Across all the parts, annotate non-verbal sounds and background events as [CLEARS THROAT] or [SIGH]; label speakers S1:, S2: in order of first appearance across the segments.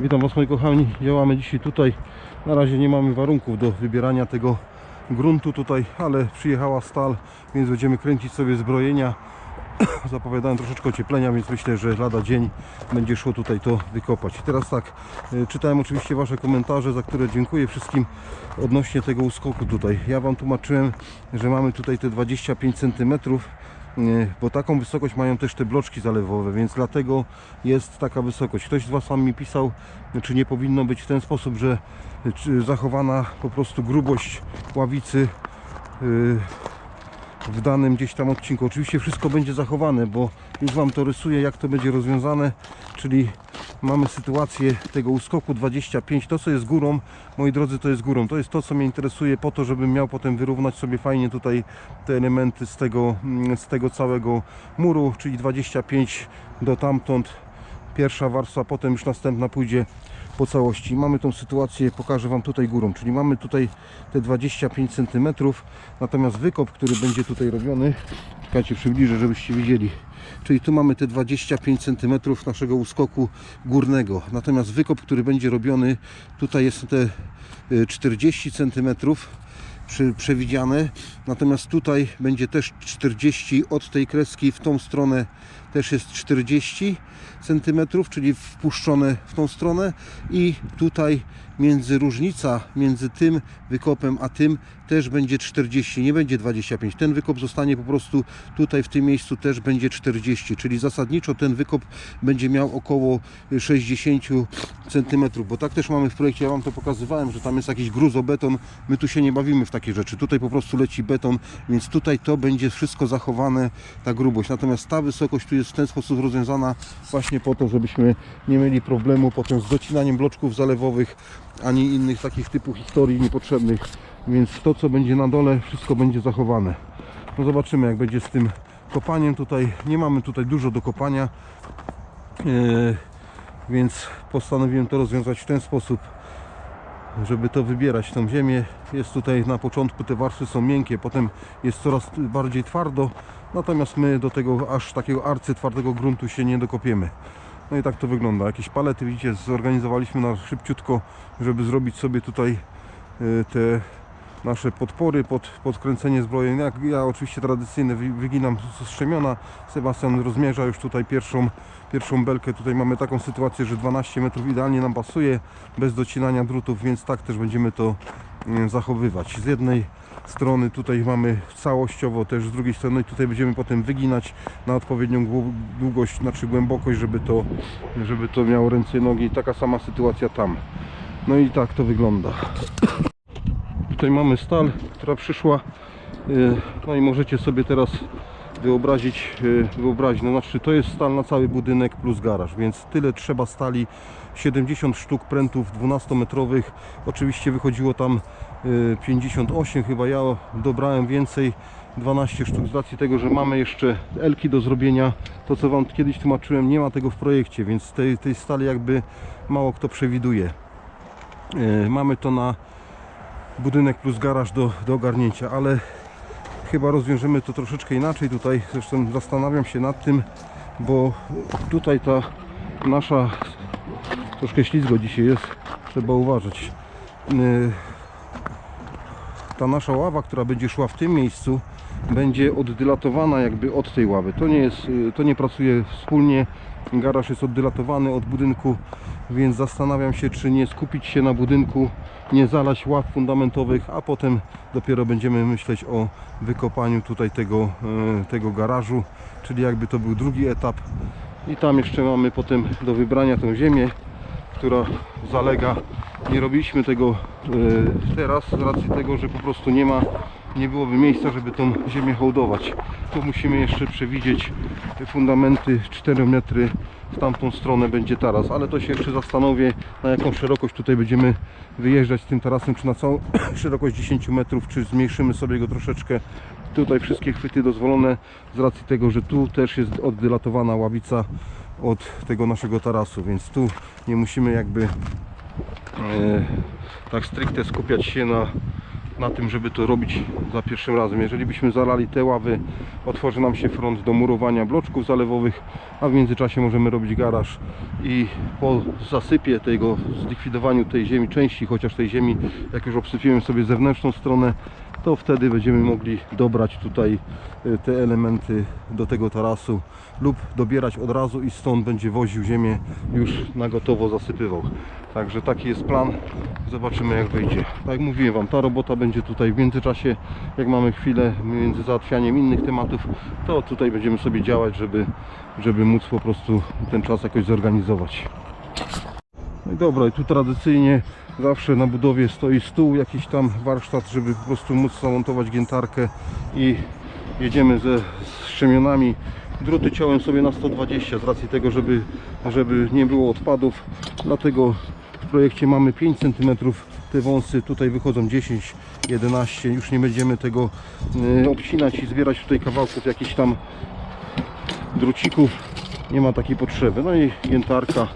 S1: Witam Was moi kochani, działamy dzisiaj tutaj. Na razie nie mamy warunków do wybierania tego gruntu tutaj, ale przyjechała stal, więc będziemy kręcić sobie zbrojenia. [COUGHS] Zapowiadają troszeczkę ocieplenia, więc myślę, że lada dzień będzie szło tutaj to wykopać. Teraz tak, y, czytałem oczywiście Wasze komentarze, za które dziękuję wszystkim odnośnie tego uskoku tutaj. Ja Wam tłumaczyłem, że mamy tutaj te 25 cm nie, bo taką wysokość mają też te bloczki zalewowe, więc dlatego jest taka wysokość. Ktoś z Was mi pisał, czy nie powinno być w ten sposób, że zachowana po prostu grubość ławicy yy, w danym gdzieś tam odcinku. Oczywiście wszystko będzie zachowane, bo już Wam to rysuję, jak to będzie rozwiązane, czyli mamy sytuację tego uskoku 25, to co jest górą, moi drodzy, to jest górą, to jest to co mnie interesuje po to, żebym miał potem wyrównać sobie fajnie tutaj te elementy z tego, mm, z tego całego muru, czyli 25 do tamtąd, pierwsza warstwa, potem już następna pójdzie po całości. Mamy tą sytuację, pokażę Wam tutaj górą, czyli mamy tutaj te 25 cm, natomiast wykop, który będzie tutaj robiony, czekajcie, przybliżę, żebyście widzieli, czyli tu mamy te 25 cm naszego uskoku górnego, natomiast wykop, który będzie robiony, tutaj jest te y, 40 cm przy, przewidziane, natomiast tutaj będzie też 40 od tej kreski w tą stronę też jest 40 cm, czyli wpuszczone w tą stronę. I tutaj między różnica między tym wykopem a tym też będzie 40, nie będzie 25. Ten wykop zostanie po prostu tutaj w tym miejscu też będzie 40, czyli zasadniczo ten wykop będzie miał około 60 cm, bo tak też mamy w projekcie, ja Wam to pokazywałem, że tam jest jakiś gruzobeton, my tu się nie bawimy w takie rzeczy, tutaj po prostu leci beton, więc tutaj to będzie wszystko zachowane, ta grubość, natomiast ta wysokość tu jest w ten sposób rozwiązana właśnie po to, żebyśmy nie mieli problemu potem z docinaniem bloczków zalewowych, ani innych takich typu historii niepotrzebnych, więc to co będzie na dole, wszystko będzie zachowane. No zobaczymy jak będzie z tym kopaniem. Tutaj, nie mamy tutaj dużo do kopania, Yy, więc postanowiłem to rozwiązać w ten sposób, żeby to wybierać tą ziemię. Jest tutaj na początku te warstwy są miękkie, potem jest coraz bardziej twardo, natomiast my do tego aż takiego arcytwardego gruntu się nie dokopiemy. No i tak to wygląda. Jakieś palety widzicie zorganizowaliśmy na szybciutko, żeby zrobić sobie tutaj y, te nasze podpory pod, pod kręcenie zbrojeń. Ja, ja oczywiście tradycyjne wy- wyginam z strzemiona. Sebastian rozmierza już tutaj pierwszą, pierwszą belkę. Tutaj mamy taką sytuację, że 12 metrów idealnie nam pasuje, bez docinania drutów, więc tak też będziemy to y, zachowywać. Z jednej strony tutaj mamy całościowo też z drugiej strony i tutaj będziemy potem wyginać na odpowiednią długość, znaczy głębokość, żeby to, żeby to miało ręce i nogi. Taka sama sytuacja tam. No i tak to wygląda. Tutaj mamy stal, która przyszła. y, No i możecie sobie teraz wyobrazić, y, wyobrazić, no znaczy to jest stal na cały budynek plus garaż, więc tyle trzeba stali, 70 sztuk prętów 12-metrowych, oczywiście wychodziło tam y, 58 chyba, ja dobrałem więcej, 12 sztuk z racji tego, że mamy jeszcze elki do zrobienia, to co Wam kiedyś tłumaczyłem, nie ma tego w projekcie, więc tej, tej stali jakby mało kto przewiduje. Y, Mamy to na budynek plus garaż do, do ogarnięcia, ale chyba rozwiążemy to troszeczkę inaczej tutaj. Zresztą zastanawiam się nad tym, bo tutaj ta nasza troszkę ślizgo dzisiaj jest, trzeba uważać. Yy, Ta nasza ława, która będzie szła w tym miejscu, będzie oddylatowana jakby od tej ławy. To nie jest, yy, to nie pracuje wspólnie. Garaż jest oddylatowany od budynku, więc zastanawiam się, czy nie skupić się na budynku, nie zalać ław fundamentowych, a potem dopiero będziemy myśleć o wykopaniu tutaj tego, e, tego garażu, czyli jakby to był drugi etap. I tam jeszcze mamy potem do wybrania tą ziemię, która zalega. Nie robiliśmy tego e, teraz z racji tego, że po prostu nie ma, nie byłoby miejsca, żeby tą ziemię hołdować. Tu musimy jeszcze przewidzieć fundamenty 4 metry w tamtą stronę będzie taras, ale to się jeszcze zastanowię na jaką szerokość tutaj będziemy wyjeżdżać z tym tarasem, czy na całą [CLEARS THROAT] szerokość 10 metrów, czy zmniejszymy sobie go troszeczkę. Tutaj wszystkie chwyty dozwolone z racji tego, że tu też jest oddylatowana ławica od tego naszego tarasu, więc tu nie musimy jakby e, tak stricte skupiać się na, na tym, żeby to robić za pierwszym razem. Jeżeli byśmy zalali te ławy, otworzy nam się front do murowania bloczków zalewowych, a w międzyczasie możemy robić garaż i po zasypie tego, zlikwidowaniu tej ziemi, części chociaż tej ziemi, jak już obsypiemy sobie zewnętrzną stronę, to wtedy będziemy mogli dobrać tutaj y, te elementy do tego tarasu lub dobierać od razu i stąd będzie woził ziemię już na gotowo zasypywał. Także taki jest plan. Zobaczymy jak wyjdzie. Tak jak mówiłem Wam, ta robota będzie tutaj w międzyczasie, jak mamy chwilę między załatwianiem innych tematów, to tutaj będziemy sobie działać, żeby, żeby móc po prostu ten czas jakoś zorganizować. No i dobra, i tu tradycyjnie zawsze na budowie stoi stół, jakiś tam warsztat, żeby po prostu móc zamontować giętarkę i jedziemy ze strzemionami. Druty ciąłem sobie na 120 z racji tego, żeby, żeby nie było odpadów. Dlatego w projekcie mamy 5 cm te wąsy, tutaj wychodzą 10, 11. Już nie będziemy tego y, obcinać i zbierać tutaj kawałków jakichś tam drucików. Nie ma takiej potrzeby. No i giętarka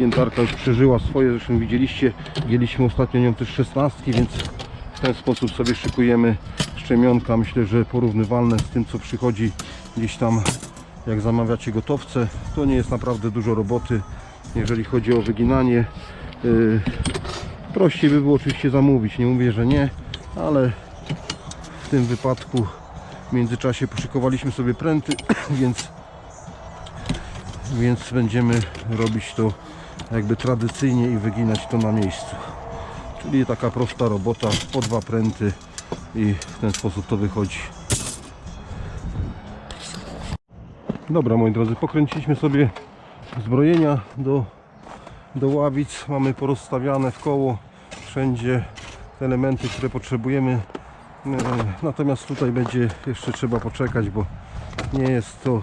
S1: Giętarka już przeżyła swoje, zresztą widzieliście, mieliśmy ostatnio nią też 16, więc w ten sposób sobie szykujemy szczemionka. Myślę, że porównywalne z tym, co przychodzi gdzieś tam, jak zamawiacie gotowce. To nie jest naprawdę dużo roboty, jeżeli chodzi o wyginanie. Yy, prościej by było oczywiście zamówić, nie mówię, że nie, ale w tym wypadku w międzyczasie poszykowaliśmy sobie pręty, [COUGHS] więc więc będziemy robić to jakby tradycyjnie i wyginać to na miejscu. Czyli taka prosta robota, po dwa pręty i w ten sposób to wychodzi. Dobra moi drodzy, pokręciliśmy sobie zbrojenia do, do ławic. Mamy porozstawiane w koło wszędzie te elementy, które potrzebujemy. E, Natomiast tutaj będzie jeszcze trzeba poczekać, bo nie jest to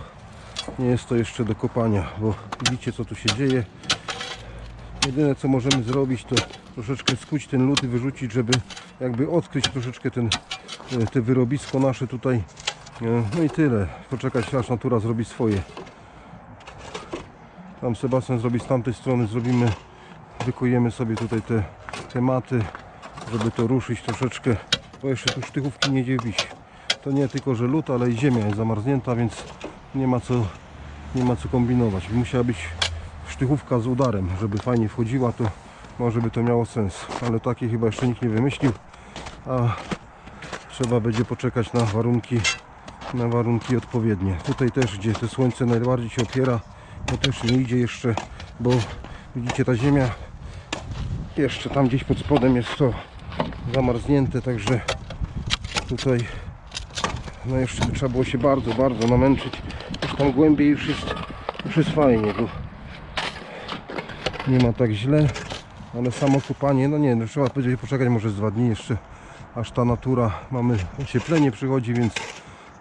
S1: nie jest to jeszcze do kopania, bo widzicie co tu się dzieje. Jedyne co możemy zrobić to troszeczkę skuć ten i wyrzucić, żeby jakby odkryć troszeczkę ten, e, te wyrobisko nasze tutaj. E, No i tyle. Poczekać aż natura zrobi swoje. Tam Sebastian zrobi z tamtej strony, zrobimy, wykujemy sobie tutaj te tematy, żeby to ruszyć troszeczkę, bo jeszcze tu sztychówki nie dziewić. To nie tylko, że lód, ale i ziemia jest zamarznięta, więc nie ma co, nie ma co kombinować. Musiała być sztychówka z udarem, żeby fajnie wchodziła, to może by to miało sens. Ale takiej chyba jeszcze nikt nie wymyślił, a trzeba będzie poczekać na warunki, na warunki odpowiednie. Tutaj też, gdzie to słońce najbardziej się opiera, to też nie idzie jeszcze, bo widzicie ta ziemia jeszcze tam gdzieś pod spodem jest to zamarznięte, także tutaj no jeszcze trzeba było się bardzo, bardzo namęczyć. Już tam głębiej już jest, już jest fajnie, bo nie ma tak źle, ale samo kopanie, no nie, no trzeba będzie poczekać może dwa dni jeszcze, aż ta natura, mamy ocieplenie przychodzi, więc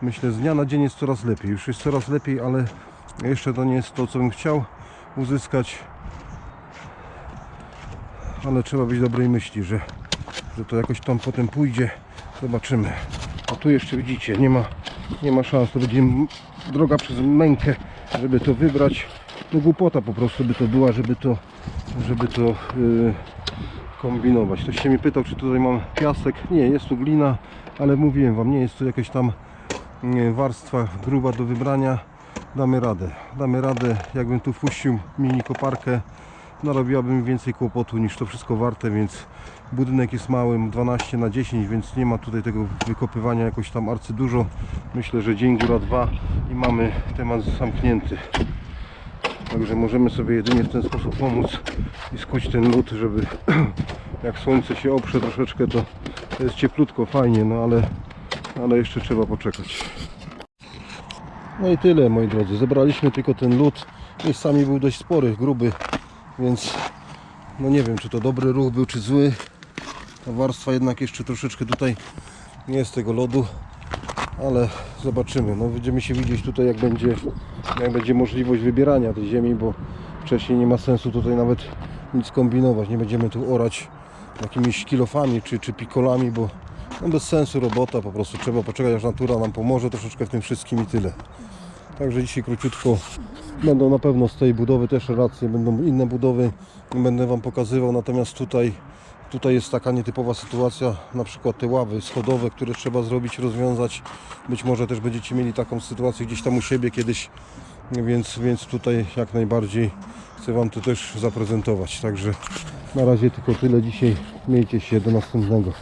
S1: myślę z dnia na dzień jest coraz lepiej. Już jest coraz lepiej, ale jeszcze to nie jest to, co bym chciał uzyskać. Ale trzeba być dobrej myśli, że, że to jakoś tam potem pójdzie. Zobaczymy. A tu jeszcze widzicie, nie ma, nie ma szans. To będzie droga przez mękę, żeby to wybrać. No głupota po prostu by to była, żeby to, żeby to yy, kombinować. Ktoś się mi pytał, czy tutaj mam piasek. Nie, jest tu glina, ale mówiłem Wam, nie jest to jakaś tam nie, warstwa gruba do wybrania. Damy radę. Damy radę. Jakbym tu wpuścił mini koparkę, narobiłaby mi więcej kłopotu niż to wszystko warte, więc budynek jest mały, 12 na 10, więc nie ma tutaj tego wykopywania jakoś tam arcydużo. Myślę, że dzień góra dwa i mamy temat zamknięty. Także możemy sobie jedynie w ten sposób pomóc i skuć ten lód, żeby [CLEARS THROAT] jak słońce się oprze troszeczkę, to, jest cieplutko, fajnie, no ale, ale jeszcze trzeba poczekać. No i tyle moi drodzy, zebraliśmy tylko ten lód. Miejscami był dość spory, gruby, więc no nie wiem czy to dobry ruch był czy zły. Ta warstwa jednak jeszcze troszeczkę tutaj nie jest tego lodu, ale zobaczymy. No będziemy się widzieć tutaj jak będzie, jak będzie możliwość wybierania tej ziemi, bo wcześniej nie ma sensu tutaj nawet nic kombinować. Nie będziemy tu orać jakimiś kilofami czy, czy pikolami, bo no bez sensu robota, po prostu trzeba poczekać aż natura nam pomoże troszeczkę w tym wszystkim i tyle. Także dzisiaj króciutko będą na pewno z tej budowy też relacje, będą inne budowy, będę Wam pokazywał, natomiast tutaj Tutaj jest taka nietypowa sytuacja, na przykład te ławy schodowe, które trzeba zrobić, rozwiązać. Być może też będziecie mieli taką sytuację gdzieś tam u siebie kiedyś, więc, więc tutaj jak najbardziej chcę Wam to też zaprezentować. Także na razie tylko tyle dzisiaj. Miejcie się do następnego.